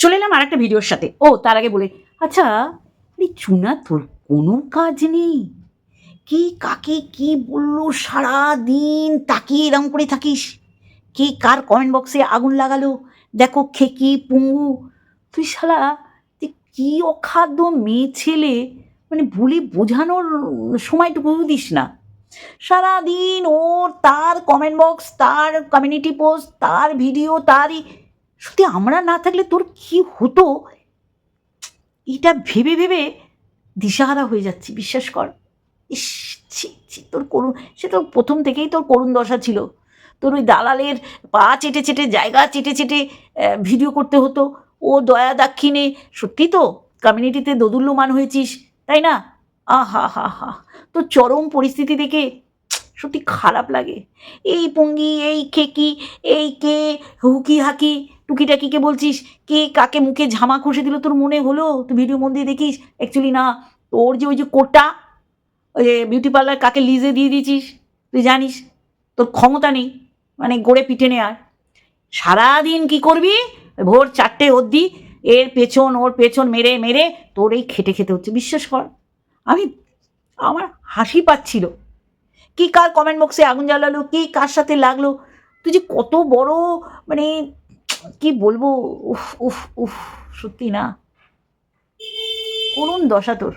চলে এলাম আর একটা ভিডিওর সাথে। ও, তার আগে বলে আচ্ছা চুনা, তোর কোনো কাজ নেই? কি কাকে কি বলল সারা দিন তাকিয়ে এরম করে থাকিস? কে কার কমেন্ট বক্সে আগুন লাগালো? দেখো খেকি পুঙ্গু। তুই শালা, তুই কি অখাদ্য মেয়ে ছেলে? মানে ভুলে বোঝানোর সময়টুকু দিস না। সারাদিন ওর, তার কমেন্ট বক্স তার কমিউনিটি পোস্ট তার ভিডিও তারই সত্যি আমরা না থাকলে তোর কি হতো? এটা ভেবে ভেবে দিশাহারা হয়ে যাচ্ছি, বিশ্বাস কর। ইস, ছি ছি, তোর করুণ, সে তো প্রথম থেকেই তোর করুণ দশা ছিল। তোর ওই দালালের পা চেটে চেটে, জায়গা চেটে চেটে ভিডিও করতে হতো। ও দয়া দাক্ষিণে, সত্যি তো কমিউনিটিতে দোদুল্যমান হয়েছিস, তাই না? আহা, হা হা। তো চরম পরিস্থিতি দেখে, সত্যি খারাপ লাগে। এই পঙ্গি, এই খেকি, এই কে, হুকি হাকি টুকিটাকিকে বলছিস, কে কাকে মুখে ঝামা খসে দিল তোর মনে হলো? তুই ভিডিও মন দিয়ে দেখিস? অ্যাকচুয়ালি না, তোর যে ওই যে কোটা, ওই যে বিউটি পার্লার কাকে লিজে দিয়ে দিয়েছিস, তুই জানিস? তোর ক্ষমতা নেই মানে গড়ে পিটে নেয়ার। সারাদিন কি করবি? ভোর চারটে অবধি এর পেছন, ওর পেছন মেরে মেরে তোর এই খেটে খেতে হচ্ছে, বিশ্বাস কর। আমি, আমার হাসি পাচ্ছিল। কি কার কমেন্ট বক্সে আগুন জ্বালালো, কে কার সাথে লাগল? তুই যে কত বড় মানে কি বলব? উফ উফ উফ, সত্যি না। করুন দশা তোর।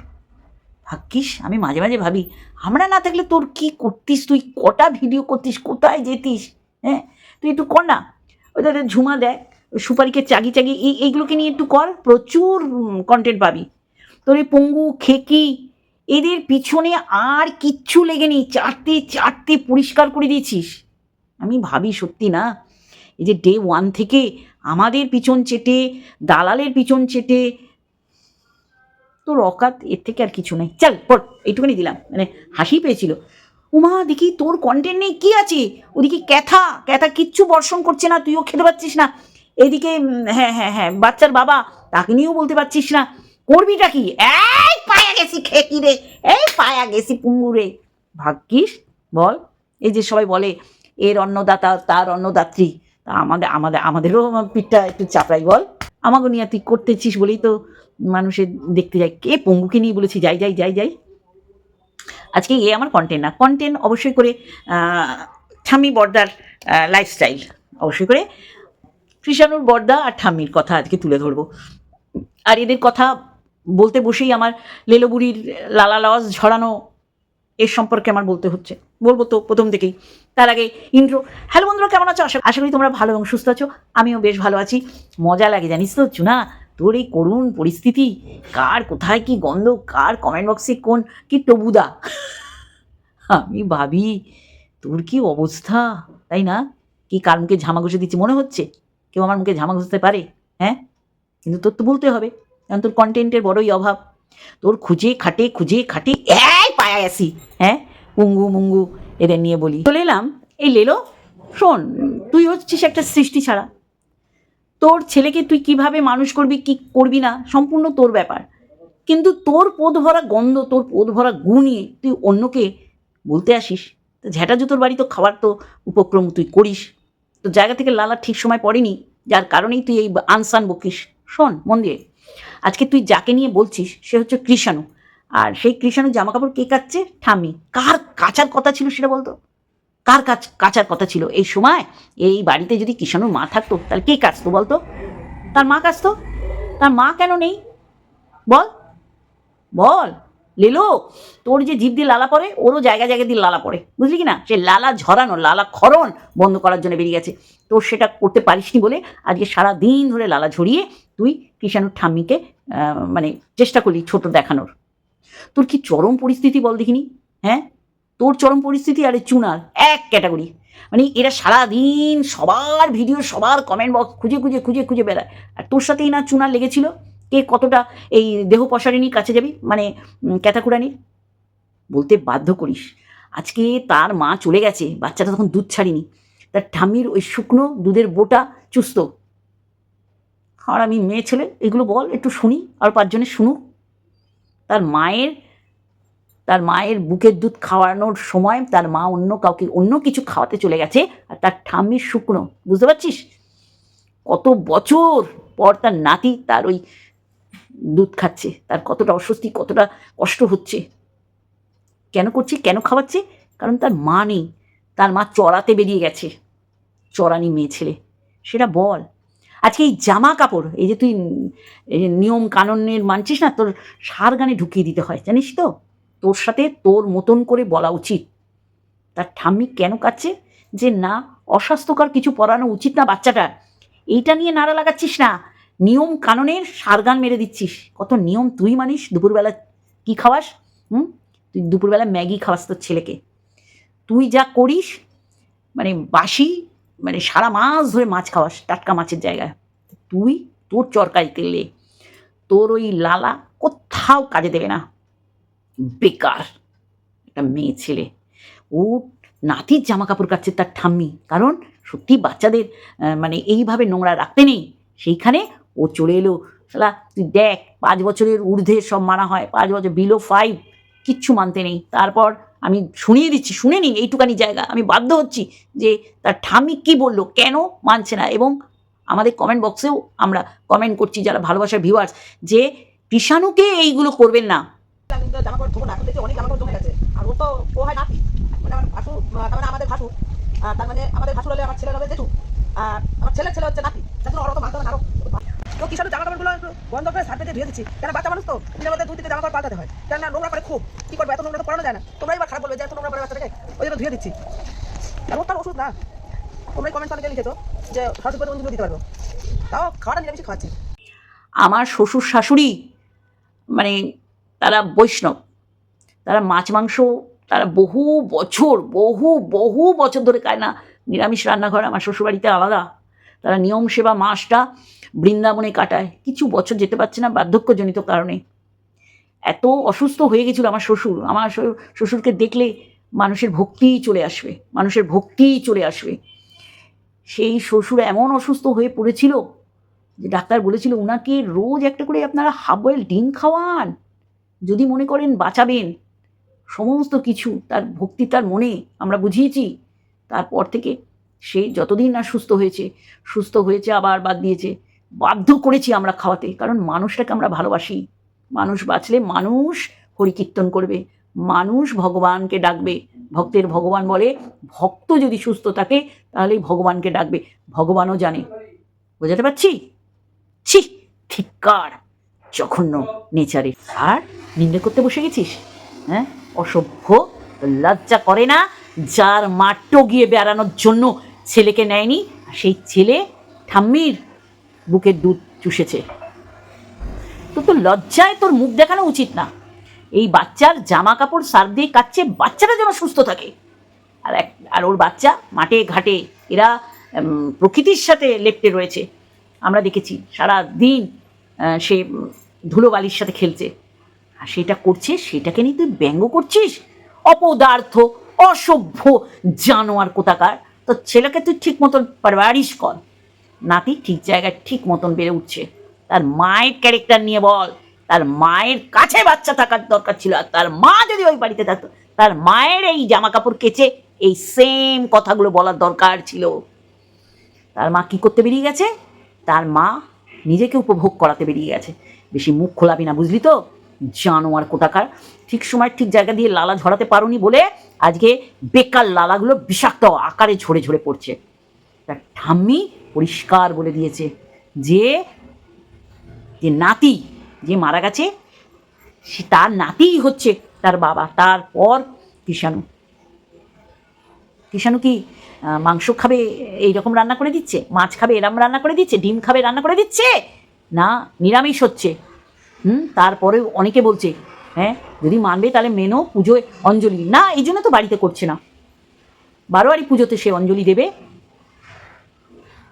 ভাগ্যিস, আমি মাঝে মাঝে ভাবি, আমরা না থাকলে তোর কি করতিস? তুই কটা ভিডিও করতিস? কোথায় যেতিস? হ্যাঁ? তুই একটু কর না। ওই তোদের ঝুমা দেখ সুপারিকে চাগি চাগি, এই, এইগুলোকে নিয়ে একটু কর, প্রচুর কন্টেন্ট পাবি। তোর এই পঙ্গু, খেকি, এদের পিছনে আর কিচ্ছু লেগে লেগেনি চারটে চারটে পরিষ্কার করে দিয়েছিস। আমি ভাবি সত্যি না। এই যে ডে ওয়ান থেকে আমাদের পিছন চেটে, দালালের পিছন চেটে তোর রকাত এর থেকে আর কিছু নেই। চল, পড়, এইটুকুনি দিলাম। মানে হাসি পেয়েছিল। উমা, দেখি তোর কন্টেন্ট নেই, কী আছে? ওদিকে ক্যাথা ক্যাথা কিচ্ছু বর্ষণ করছে না, তুইও খেতে পারছিস না। এদিকে হ্যাঁ হ্যাঁ হ্যাঁ বাচ্চার বাবা, তাকে নিয়েও বলতে পারছিস না। করবিটা কি? এই পায়া গেছি খেকি রে, এই পায়া গেছি পুঙ্গুরে ভাগ্যিস, বল, এই যে সবাই বলে, এর অন্নদাতা, তার অন্নদাত্রী। তা আমাদের আমাদের, আমাদেরও পিঠটা একটু চাপড়াই বল। আমাকে নিয়ে তুই করতেছিস বলেই তো মানুষের দেখতে যায়। কে পঙ্গুকে নিয়ে বলেছি? যাই যাই যাই যাই। আজকে এ আমার কন্টেন্ট না। কন্টেন্ট অবশ্যই করে ঠাম্মি বর্দার লাইফস্টাইল অবশ্যই করে কৃষাণুর বর্দা আর ঠাম্মির কথা আজকে তুলে ধরবো। আর এদের কথা বলতে বসেই আমার লেলোবুড়ির লালা লওয়াজ ঝরানো এর সম্পর্কে আমার বলতে হচ্ছে। বলব তো প্রথম থেকেই। তার আগে ইন্ট্রো হ্যালো বন্ধুরা, কেমন আছো? আশা আশা করি তোমরা ভালো এবং সুস্থ আছো। আমিও বেশ ভালো আছি। মজা লাগে, জানিস তো, চুনা? তোর এই করুণ পরিস্থিতি, কার কোথায় কি গন্ধ, কার কমেন্ট বক্সে কোন কি টবুদা? আমি ভাবি, তোর কি অবস্থা? তাই না? কি কার মুখে ঝামা ঘষে দিচ্ছি? মনে হচ্ছে? কেউ আমার মুখে ঝামা ঘষতে পারে? হ্যাঁ? কিন্তু তোর তো বলতে হবে। কারণ তোর কন্টেন্টের বড়ই অভাব। তোর খুঁজে খাটে খুঁজে খাটে, এই পায়া গেছি হ্যাঁ? পুঙ্গু মুঙ্গু এদের নিয়ে বলি। চলে এলাম। এই লেলো, শোন, তুই হচ্ছিস একটা সৃষ্টি ছাড়া। তোর ছেলেকে তুই কীভাবে মানুষ করবি, কি করবি না, সম্পূর্ণ তোর ব্যাপার। কিন্তু তোর পোদ ভরা গন্ধ, তোর পোদ ভরা গু নিয়ে তুই অন্যকে বলতে আসিস, তো ঝ্যাটা জুতোর বাড়ি তো খাওয়ার তো, উপক্রম তুই করিস। তো জায়গা থেকে লালা ঠিক সময় পড়েনি, যার কারণেই তুই এই আনসান বকিস। শোন, মন দিয়ে। আজকে তুই যাকে নিয়ে বলছিস, সে হচ্ছে কৃষাণু। আর সেই কৃষাণু জামা কাপড় কে কাচ্ছে ঠাম্মি। কার কাচার কথা ছিল সেটা বলতো? কার কাচ, কাচার কথা ছিল? এই সময় এই বাড়িতে যদি কৃষাণুর মা থাকতো, তাহলে কে কাচতো বলতো? তার মা কাচতো? তার মা কেন নেই? বল। বল। লেলো, তোর যে জিভ দিয়ে লালা পড়ে, ওরও জায়গা জায়গা দিয়ে লালা পড়ে। বুঝলি কি না? সে লালা ঝরানো, লালা খরণ বন্ধ করার জন্য বেরিয়ে গেছে। তোর সেটা করতে পারিসনি বলে আজকে সারা দিন ধরে লালা ঝরিয়ে তুই কৃষাণুর ঠাম্মিকে মানে চেষ্টা করলি ছোট দেখানোর। তোর কি চরম পরিস্থিতি বল দেখিনি? হ্যাঁ? তোর চরম পরিস্থিতি আরে চুনার এক ক্যাটাগরি মানে এরা সারা দিন সবার ভিডিও সবার কমেন্ট বক্স খুঁজে খুঁজে খুঁজে খুঁজে বেড়ায়। আর তোর সাথেই না চুনার লেগেছিল? কে কতটা এই দেহ পশারিনীর কাছে যাবি? মানে উম, ক্যাতাকুরানির বলতে বাধ্য করিস। আজকে তার মা চলে গেছে বাচ্চাটা তখন দুধ ছাড়িনি। তার ঠাম্মির ওই শুকনো দুধের বোটা চুস্ত। আর আমি মেয়ে ছেলে এগুলো বল একটু শুনি আর পাঁচজনে শুনুক। তার মায়ের তার মায়ের বুকের দুধ খাওয়ানোর সময় তার মা অন্য কাউকে অন্য কিছু খাওয়াতে চলে গেছে আর তার ঠাম্মির শুকনো, বুঝতে পারছিস? কত বছর পর তার নাতি তার ওই দুধ খাচ্ছে, তার কতটা অস্বস্তি, কতটা কষ্ট হচ্ছে। কেন করছে, কেন খাওয়াচ্ছে? কারণ তার মা নেই, তার মা চড়াতে বেরিয়ে গেছে, চড়ানি মেয়ে ছেলে। সেটা বল। আজকে এই জামা কাপড় এই যে তুই নিয়ম কানুনের মানছিস না, তোর সার গানে ঢুকিয়ে দিতে হয়, জানিস তো? তোর সাথে তোর মতন করে বলা উচিত। তার ঠাম্মি কেন কাচ্ছে যে না, অস্বাস্থ্যকর কিছু পড়ানো উচিত না বাচ্চাটার এইটা নিয়ে নাড়া লাগাচ্ছিস না। নিয়ম কানুনের সারগান মেরে দিচ্ছিস। কত নিয়ম তুই মানিস? দুপুরবেলা কি খাওয়াস? হুম? তুই দুপুরবেলা ম্যাগি খাওয়াস তোর ছেলেকে। তুই যা করিস মানে বাসি মানে সারা মাস ধরে মাছ খাওয়াস টাটকা মাছের জায়গায়। তুই, তোর চরকারি তেলে তোর ওই লালা কোথাও কাজে দেবে না। বেকার একটা মেয়ে ছেলে। ও নাতির জামা কাপড় কাচ্ছে তার ঠাম্মি। কারণ সত্যি বাচ্চাদের মানে এইভাবে নোংরা রাখতে নেই। সেইখানে ও চলে এলো। শালা, তুই দেখ, পাঁচ বছরের ঊর্ধ্বে সব মানা হয়। পাঁচ বছর বিলো ফাইভ কিচ্ছু মানতে নেই। তারপর আমি শুনিয়ে দিচ্ছি, শুনে নিন এইটুকানি জায়গা। আমি বাধ্য হচ্ছি যে তার ঠাম্মি কি বলল, কেন মানছে না এবং আমাদের কমেন্ট বক্সেও আমরা কমেন্ট করছি যারা ভালোবাসার ভিউয়ার্স যে কৃষাণুকে এইগুলো করবেন না। আমাদের ভাসু তার মানে আমাদের ভাসুর হলে আমার ছেলের হবে জেঠু আমার ছেলের ছেলে হচ্ছে নাতি। তার জন্য ওরা তো আরও তো কিষাণু জামা কাপড়গুলো বন্ধ করে সার থেকে ধুয়ে দিচ্ছি? কেন বাচ্চা মানুষ তো? দিনের মধ্যে দুই তিনটে জামা কাপড় পাল্টাতে হয়। কেন না নোংরা করে খুব? কি করবে? এত নোংরা তো পড়ানো যায় না। তোমরাই বা খারাপ বলবে যে এত নোংরা করে বাচ্চাটাকে ওই জন্য ধুয়ে দিচ্ছি। আর তার ওষুধ না। তোমরাই কমেন্ট অনেকে লিখেছো যে করে ওষুধ দিতে পারব। তাও খাওয়াটা নিরামিষ খাওয়াচ্ছি। আমার শ্বশুর শাশুড়ি মানে তারা বৈষ্ণব। তারা মাছ মাংস তারা বহু বছর, বহু বহু বছর ধরে খায় না। নিরামিষ রান্নাঘর আমার শ্বশুরবাড়িতে আলাদা। তারা নিয়ম সেবা মাসটা বৃন্দাবনে কাটায়। কিছু বছর যেতে পারছে না বার্ধক্যজনিত কারণে। এত অসুস্থ হয়ে গেছিল আমার শ্বশুর। আমার শ্বশুরকে দেখলে মানুষের ভক্তিই চলে আসবে। মানুষের ভক্তিই চলে আসবে। সেই শ্বশুর এমন অসুস্থ হয়ে পড়েছিল যে ডাক্তার বলেছিল ওনাকে রোজ একটা করে আপনারা হাফ বয়েল ডিম খাওয়ান। যদি মনে করেন বাঁচাবেন। সমস্ত কিছু তার ভক্তি, তার মনে আমরা বুঝিয়েছি। তারপর থেকে সে যতদিন না সুস্থ হয়েছে সুস্থ হয়েছে আবার বাদ দিয়েছে, বাধ্য করেছি আমরা খাওয়াতে। কারণ মানুষটাকে আমরা ভালোবাসি। মানুষ বাঁচলে মানুষ হরিকীর্তন করবে। মানুষ ভগবানকে ডাকবে। ভক্তের ভগবান বলে, ভক্ত যদি সুস্থ থাকে, তাহলেই ভগবানকে ডাকবে। ভগবানও জানে। বোঝাতে পারছি? ছি, ধিক্কার, জঘন্য নেচারে। আর নিন্দে করতে বসে গেছিস? হ্যাঁ? অসভ্য, লজ্জা করে না? যার মাঠটো গিয়ে বেড়ানোর জন্য ছেলেকে নেয়নি সেই ছেলে ঠাম্মির বুকের দুধ চুষেছে। তো তোর লজ্জায় তোর মুখ দেখানো উচিত না। এই বাচ্চার জামা কাপড় সার দিয়ে কাচ্ছে বাচ্চাটা যেন সুস্থ থাকে। আর এক, আর ওর বাচ্চা মাঠে ঘাটে, এরা প্রকৃতির সাথে লেপ্টে রয়েছে। আমরা দেখেছি সারা দিন সে ধুলোবালির সাথে খেলছে। আর সেটা করছে, সেটাকে নিয়ে তুই ব্যঙ্গ করছিস? অপদার্থ। অসভ্য জানোয়ার কোথাকার। তো ছেলেকে তুই ঠিক মতন পারবারিশ কর। নাতি ঠিক জায়গায় ঠিক মতন বেড়ে উঠছে। তার মায়ের ক্যারেক্টার নিয়ে বল। তার মায়ের কাছে বাচ্চা থাকার দরকার ছিল। আর তার মা যদি ওই বাড়িতে থাকতো, তার মায়ের এই জামা কাপড় কেচে এই সেম কথাগুলো বলার দরকার ছিল। তার মা কি করতে বেরিয়ে গেছে? তার মা নিজেকে উপভোগ করাতে বেরিয়ে গেছে। বেশি মুখ খোলাবি না, বুঝলি তো? জানোয়ার কোটাকার। ঠিক সময় ঠিক জায়গা দিয়ে লালা ঝরাতে পারোনি বলে আজকে বেকার লালাগুলো বিষাক্ত আকারে ঝরে ঝরে পড়ছে। তার ঠাম্মি পরিষ্কার বলে দিয়েছে যে যে নাতি যে মারা গেছে, সে তার নাতিই হচ্ছে তার বাবা। তারপর কিষাণু। কিষাণু কি মাংস খাবে এইরকম রান্না করে দিচ্ছে? মাছ খাবে এরম রান্না করে দিচ্ছে? ডিম খাবে রান্না করে দিচ্ছে? না, নিরামিষ হচ্ছে। হুম তারপরে অনেকে বলছে হ্যাঁ যদি মানবে তাহলে মেনো পুজোয় অঞ্জলি। না, এই জন্য তো বাড়িতে করছে না। বারোয়ারি পুজোতে সে অঞ্জলি দেবে।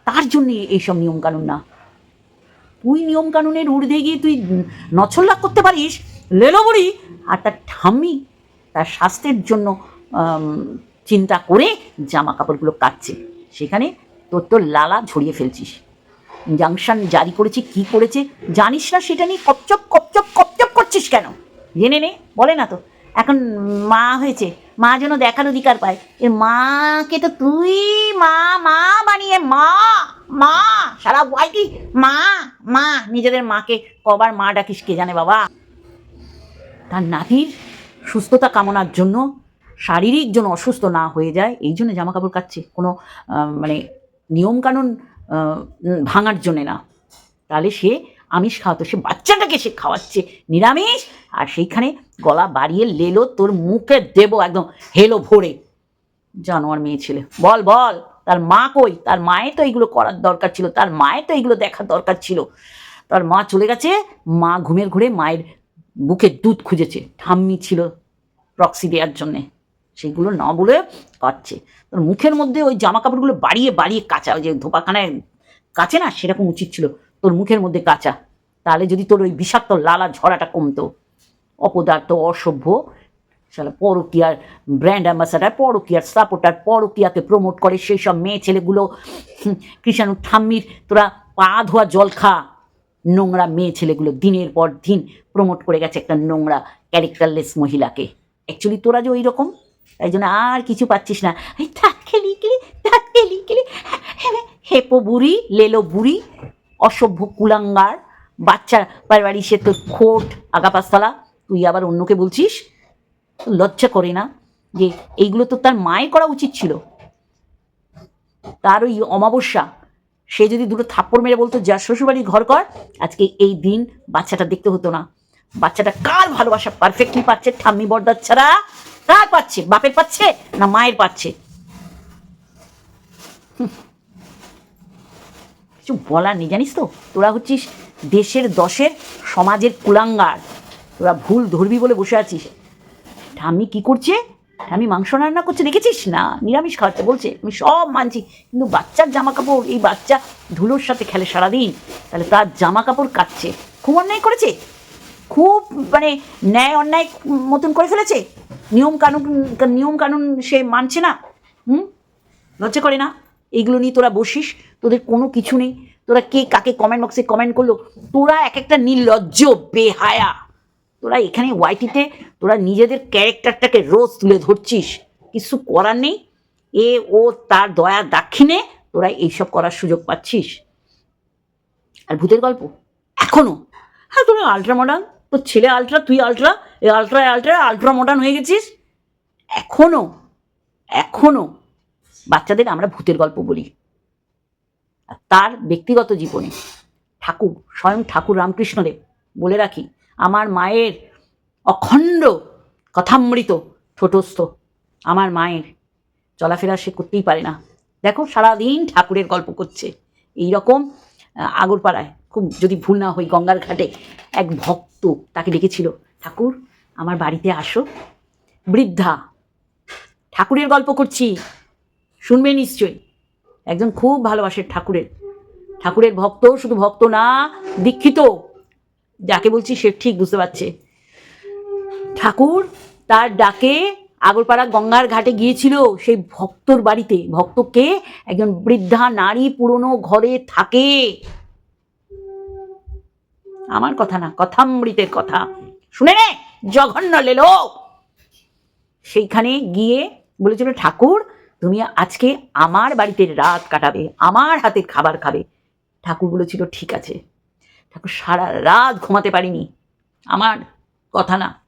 তার জন্যে এইসব নিয়মকানুন না। তুই নিয়মকানুনের ঊর্ধ্বে গিয়ে তুই নছল্লাক করতে পারিস, লেলো বড়ি, আর তার ঠাম্মি তার স্বাস্থ্যের জন্য চিন্তা করে জামা কাপড়গুলো কাটছে। সেখানে তোর তোর লালা ঝরিয়ে ফেলছিস। জাংশন জারি করেছে, কি করেছে, জানিস না সেটা নিয়ে কপচপ কপচপ কপচপ করছিস কেন? জেনে নে, বলে না তো। এখন মা হয়েছে, মা যেন দেখার অধিকার পায়। এর মাকে তো তুই মা মা বানিয়ে, মা মা, সারা ওয়াইটি মা মা, নিজেদের মাকে কবার মা ডাকিস, কে জানে বাবা? তার নাতির সুস্থতা কামনার জন্য, শারীরিক জন্য অসুস্থ না হয়ে যায়, এই জন্য জামা কাপড় কাচ্ছে কোনো মানে নিয়মকানুন ভাঙার জন্যে না। তাহলে সে আমিষ খাওয়াতো, সে বাচ্চাটাকে সে খাওয়াচ্ছে, নিরামিষ। আর সেইখানে গলা বাড়িয়ে লেলো তোর মুখে দেবো একদম হেলো ভরে। জানোয়ার মেয়ে ছেলে। বল বল, তার মা কই? তার মায়ের তো এইগুলো করার দরকার ছিল, তার মায়ের তো এইগুলো দেখার দরকার ছিল। তার মা চলে গেছে, মা ঘুমের ঘুরে মায়ের বুকে দুধ খুঁজেছে। ঠাম্মি ছিল প্রক্সি দেওয়ার জন্যে। সেইগুলো না বলে তোর মুখের মধ্যে ওই জামা কাপড়গুলো বাড়িয়ে বাড়িয়ে কাঁচা, ওই যে ধোপাখানায় কাচে না সেরকম উচিত ছিল, তোর মুখের মধ্যে কাঁচা। তাহলে যদি তোর ওই বিষাক্ত লালা ঝরাটা কমতো, অপদার্থ, অসভ্য, শালা পরকিয়ার ব্র্যান্ড অ্যাম্বাসাডার পরকিয়ার সাপোর্টার পরকিয়াকে প্রমোট করে সেই সব মেয়ে ছেলেগুলো কৃষাণু ঠাম্মির তোরা পা ধোয়া জল খা। নোংরা মেয়ে ছেলেগুলো দিনের পর দিন প্রমোট করে গেছে একটা নোংরা ক্যারেক্টারলেস মহিলাকে। অ্যাকচুয়ালি তোরা যে ওই রকম তাই জন্য আর কিছু পাচ্ছিস না। খেলি খেলি খেলি খেলি। হেপো বুড়ি, লেলো বুড়ি, অসভ্য কুলাঙ্গার, বাচ্চা বাড়ি সে তোর খোট আগাপাস্তলা তুই আবার অন্যকে বলছিস? লজ্জা করে না যে এইগুলো তো তার মায়ের করা উচিত ছিল। তার ওই অমাবস্যা, সে যদি দুটো থাপ্পড় মেরে বলতো, যা শ্বশুরবাড়ির ঘর কর আজকে এই দিন বাচ্চাটা দেখতে হতো না। বাচ্চাটা কার ভালোবাসা? পারফেক্টলি পাচ্ছে, ঠাম্মি বর্দার ছাড়া কার পাচ্ছে? বাপের পাচ্ছে না মায়ের পাচ্ছে? কিছু বলার নেই, জানিস তো? তোরা হচ্ছিস দেশের দশের সমাজের কুলাঙ্গার। তোরা ভুল ধরবি বলে বসে আছিস। ঠাম্মি কি করছে? ঠাম্মি মাংস রান্না করছে, দেখেছিস? না, নিরামিষ খাওয়াচ্ছে, বলছে। আমি সব মানছি, কিন্তু বাচ্চার জামা কাপড় এই বাচ্চা ধুলোর সাথে খেলে সারাদিন। তাহলে তার জামা কাপড় কাটছে। খুব অন্যায় করেছে? খুব মানে ন্যায় অন্যায় মতন করে ফেলেছে? নিয়ম কানুন নিয়ম কানুন সে মানছে না। হুম? লজ্জা করে না? এইগুলো নিয়ে তোরা বসিস, তোদের কোনো কিছু নেই। তোরা কে কাকে কমেন্ট বক্সে কমেন্ট করল? তোরা এক একটা নির্লজ্জ, বেহায়া। তোরা এখানে ওয়াইটিতে তোরা নিজেদের ক্যারেক্টারটাকে রোজ তুলে ধরছিস। কিছু করার নেই। এ, ও, তার দয়া, দাক্ষিণে তোরা এইসব করার সুযোগ পাচ্ছিস। আর ভূতের গল্প? এখনও? হ্যাঁ তোরা আলট্রা মডার্ন তোর ছেলে আলট্রা তুই আলট্রা এই আলট্রা আলট্রা আলট্রা মডার্ন হয়ে গেছিস? এখনও এখনও বাচ্চাদের আমরা ভূতের গল্প বলি। তার ব্যক্তিগত জীবনে ঠাকুর, স্বয়ং ঠাকুর রামকৃষ্ণদেব বলে রাখি, আমার মায়ের অখণ্ড কথামৃত ঠোঁটস্থ। আমার মায়ের চলাফেরা সে করতেই পারে না। দেখো সারাদিন ঠাকুরের গল্প করছে। এই রকম আগরপাড়ায় খুব যদি ভুল না হই, গঙ্গার ঘাটে এক ভক্ত তাকে ডেকেছিল, ঠাকুর, আমার বাড়িতে আসো। বৃদ্ধা, ঠাকুরের গল্প করছি। শুনবে নিশ্চয়ই। একজন খুব ভালোবাসে ঠাকুরের। ঠাকুরের ভক্ত, শুধু ভক্ত না, দীক্ষিত। যাকে বলছি সে ঠিক বুঝতে পারছে। ঠাকুর তার ডাকে আগরপাড়া গঙ্গার ঘাটে গিয়েছিল, সেই ভক্তর বাড়িতে। ভক্তকে একজন বৃদ্ধা, নারী পুরনো ঘরে থাকে। আমার কথা না, কথামৃতের কথা। শুনে নে, জঘন্য লেলো। সেইখানে গিয়ে বলেছিল, ঠাকুর, তুমি আজকে আমার বাড়িতে রাত কাটাবে, আমার হাতের খাবার খাবে। ঠাকুর বলেছিল, ঠিক আছে। ঠাকুর সারা রাত ঘুমাতে পারিনি। আমার কথা না।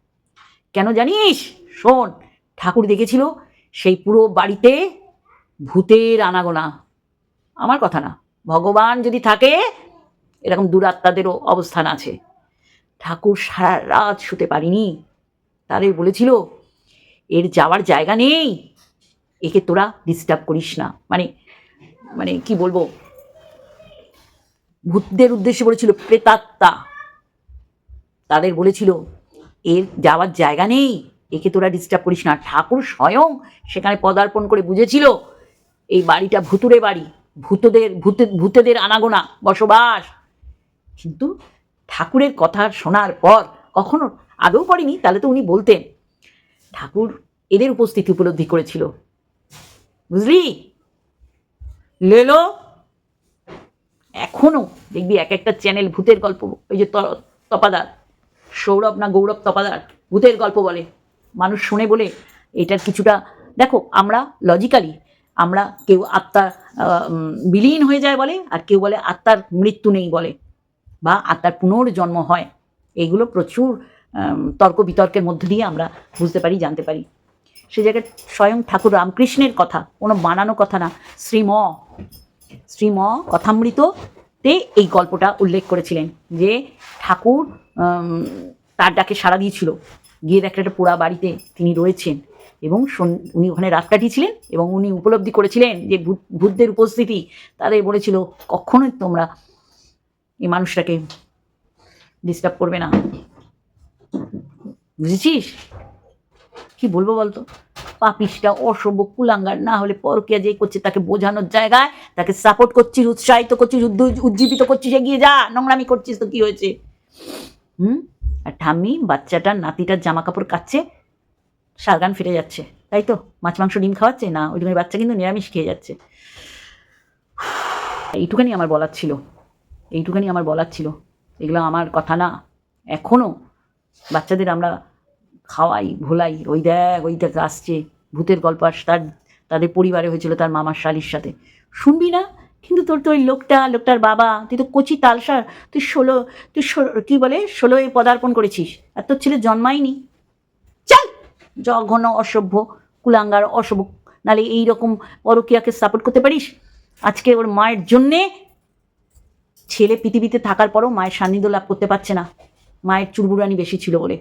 কেন জানিস? শোন, ঠাকুর দেখেছিল সেই পুরো বাড়িতে ভূতের আনাগোনা। আমার কথা না। ভগবান যদি থাকে এরকম দুরাত্মাদেরও অবস্থান আছে। ঠাকুর সারা রাত শুতে পারিনি। তাদের বলেছিল, এর যাওয়ার জায়গা নেই। একে তোরা ডিস্টার্ব করিস না। মানে মানে কি বলব? ভূতদের উদ্দেশ্যে বলেছিল, প্রেতাত্মা। তাদের বলেছিল, এর যাওয়ার জায়গা নেই। একে তোরা ডিস্টার্ব করিস না। ঠাকুর স্বয়ং সেখানে পদার্পণ করে বুঝেছিল, এই বাড়িটা ভুতুরে বাড়ি। ভূতদের, ভূতে, ভূতেদের আনাগোনা, বসবাস। কিন্তু ঠাকুরের কথা শোনার পর কখনো আগেও পড়েনি, তাহলে তো উনি বলতেন। ঠাকুর এদের উপস্থিতি উপলব্ধি করেছিল। বুঝলি? লেলো, এখনও দেখবি এক একটা চ্যানেল ভূতের গল্প, ওই যে তপাদার, সৌরভ না গৌরব তপাদার, ভূতের গল্প বলে। মানুষ শোনে বলে, এটার কিছুটা দেখো, আমরা লজিক্যালি আমরা কেউ আত্মা বিলীন হয়ে যায় বলে, আর কেউ বলে আত্মার মৃত্যু নেই বলে। বা আত্মার পুনর্জন্ম হয়, এগুলো প্রচুর তর্ক বিতর্কের মধ্য দিয়ে আমরা বুঝতে পারি, জানতে পারি। সে জায়গায় স্বয়ং ঠাকুর রামকৃষ্ণের কথা, কোনো বানানো কথা না। শ্রীম শ্রীম কথামৃততে এই গল্পটা উল্লেখ করেছিলেন যে ঠাকুর তার ডাকে সাড়া দিয়েছিল। গিয়ে দেখলে একটা পোড়া বাড়িতে তিনি রয়েছেন এবং উনি ওখানে রাত কাটিয়েছিলেন এবং উনি উপলব্ধি করেছিলেন যে ভূত- ভূতদের উপস্থিতি। তাদের বলেছিল, কখনোই তোমরা এই মানুষটাকে ডিস্টার্ব করবে না। বুঝেছিস? কি বলব বলতো? পাপিসটা অসভ্য কুলাঙ্গার, না হলে পরকিয়া যে করছে তাকে বোঝানোর জায়গায়, তাকে সাপোর্ট করছিস, উৎসাহিত করছিস উজ্জীবিত করছিস, এগিয়ে যা, নোংরামি করছিস তো কি হয়েছে? হুম? আর ঠাম্মি বাচ্চাটার নাতিটার জামা কাপড় কাচ্ছে, শালগান ফিরে যাচ্ছে, তাই তো? মাছ, মাংস, ডিম খাওয়াচ্ছে? না ওইটুকুনি বাচ্চা কিন্তু নিরামিষ খেয়ে যাচ্ছে। এইটুখানি আমার বলার ছিল। এইটুখানি আমার বলার ছিল। এগুলো আমার কথা না। এখনও বাচ্চাদের আমরা খাওয়াই, ভোলাই, ওই দেখ ওই দেখ, আসছে। ভূতের গল্প আস, তার, তাদের পরিবারে হয়েছিল তার মামার শালির সাথে। শুনবি না? কিন্তু তোর তো ওই লোকটা, লোকটার বাবা, তুই তো কচি তালসার তুই ষোলো, তুই কী বলে? ষোলোয় পদার্পণ করেছিস। আর তোর ছেলে জন্মায়নি। চল! জঘন্য, অসভ্য, কুলাঙ্গার, অসভ্য। নালে এইরকম পরকিয়াকে সাপোর্ট করতে পারিস? আজকে ওর মায়ের জন্যে ছেলে পৃথিবীতে থাকার পরও মায়ের সান্নিধ্য লাভ করতে পারছে না। মায়ের চুলবুড়ানি বেশি ছিল বলে।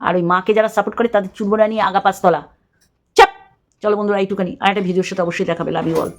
আর ওই মাকে যারা সাপোর্ট করে, তাদের চুলবুড়ানি আগা পাঁচতলা চাপ! চলো বন্ধুরা, এইটুখানি। আর একটা ভিডিওর সাথে অবশ্যই দেখাবে লাভ ইউ অল